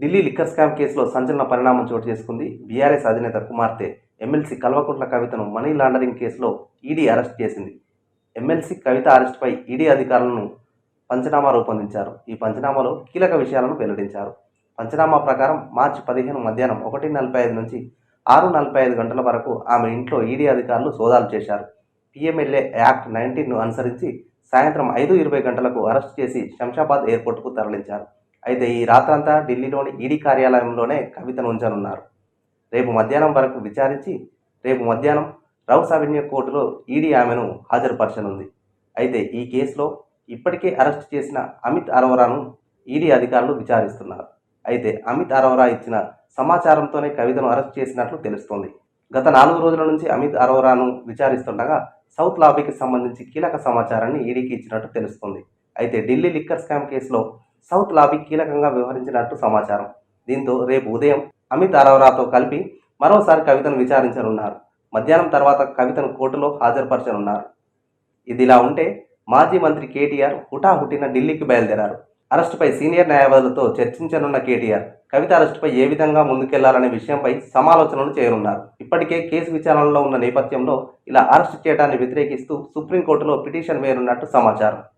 Delhi liquor scam కేసులో సంచలన పరిణామం చోటు చేసుకుంది. బీఆర్ఎస్ అధినేత కుమార్తె ఎమ్మెల్సీ కల్వకుంట్ల కవితను మనీ లాండరింగ్ కేసులో ఈడీ అరెస్ట్ చేసింది. ఎమ్మెల్సీ కవిత అరెస్టుపై ఈడీ అధికారులను పంచనామా రూపొందించారు. ఈ పంచనామాలో కీలక విషయాలను వెల్లడించారు. పంచనామా ప్రకారం మార్చి పదిహేను మధ్యాహ్నం ఒకటి నలభై ఐదు నుంచి ఆరు నలభై ఐదు గంటల వరకు ఆమె ఇంట్లో ఈడీ అధికారులు సోదాలు చేశారు. పిఎంఎల్ఏ యాక్ట్ నైన్టీన్ను అనుసరించి సాయంత్రం ఐదు ఇరవై గంటలకు అరెస్ట్ చేసి శంషాబాద్ ఎయిర్పోర్టుకు తరలించారు. అయితే ఈ రాత్రంతా ఢిల్లీలోని ఈడీ కార్యాలయంలోనే కవితను ఉంచనున్నారు. రేపు మధ్యాహ్నం వరకు విచారించి రేపు మధ్యాహ్నం రౌస్ అవెన్యూ కోర్టులో ఈడీ ఆమెను హాజరుపరచనుంది. అయితే ఈ కేసులో ఇప్పటికే అరెస్ట్ చేసిన అమిత్ అరోరాను ఈడీ అధికారులు విచారిస్తున్నారు. అయితే అమిత్ అరోరా ఇచ్చిన సమాచారంతోనే కవితను అరెస్ట్ చేసినట్లు తెలుస్తోంది. గత నాలుగు రోజుల నుంచి అమిత్ అరోరాను విచారిస్తుండగా సౌత్ లాబీకి సంబంధించి కీలక సమాచారాన్ని ఈడీకి ఇచ్చినట్టు తెలుస్తుంది. అయితే ఢిల్లీ లిక్కర్ స్కామ్ కేసులో సౌత్ లాబీ కీలకంగా వ్యవహరించినట్టు సమాచారం. దీంతో రేపు ఉదయం అమిత్ అరోరాతో కలిపి మరోసారి కవితను విచారించనున్నారు. మధ్యాహ్నం తర్వాత కవితను కోర్టులో హాజరుపరచనున్నారు. ఇదిలా ఉంటే మాజీ మంత్రి కేటీఆర్ హుటాహుటిన ఢిల్లీకి బయలుదేరారు. అరెస్టుపై సీనియర్ న్యాయవాదులతో చర్చించనున్న కేటీఆర్ కవిత అరెస్టుపై ఏ విధంగా ముందుకెళ్ళాలనే విషయంపై సమాలోచనలు చేయనున్నారు. ఇప్పటికే కేసు విచారణలో ఉన్న నేపథ్యంలో ఇలా అరెస్టు చేయడాన్ని వ్యతిరేకిస్తూ సుప్రీంకోర్టులో పిటిషన్ వేయనున్నట్టు సమాచారం.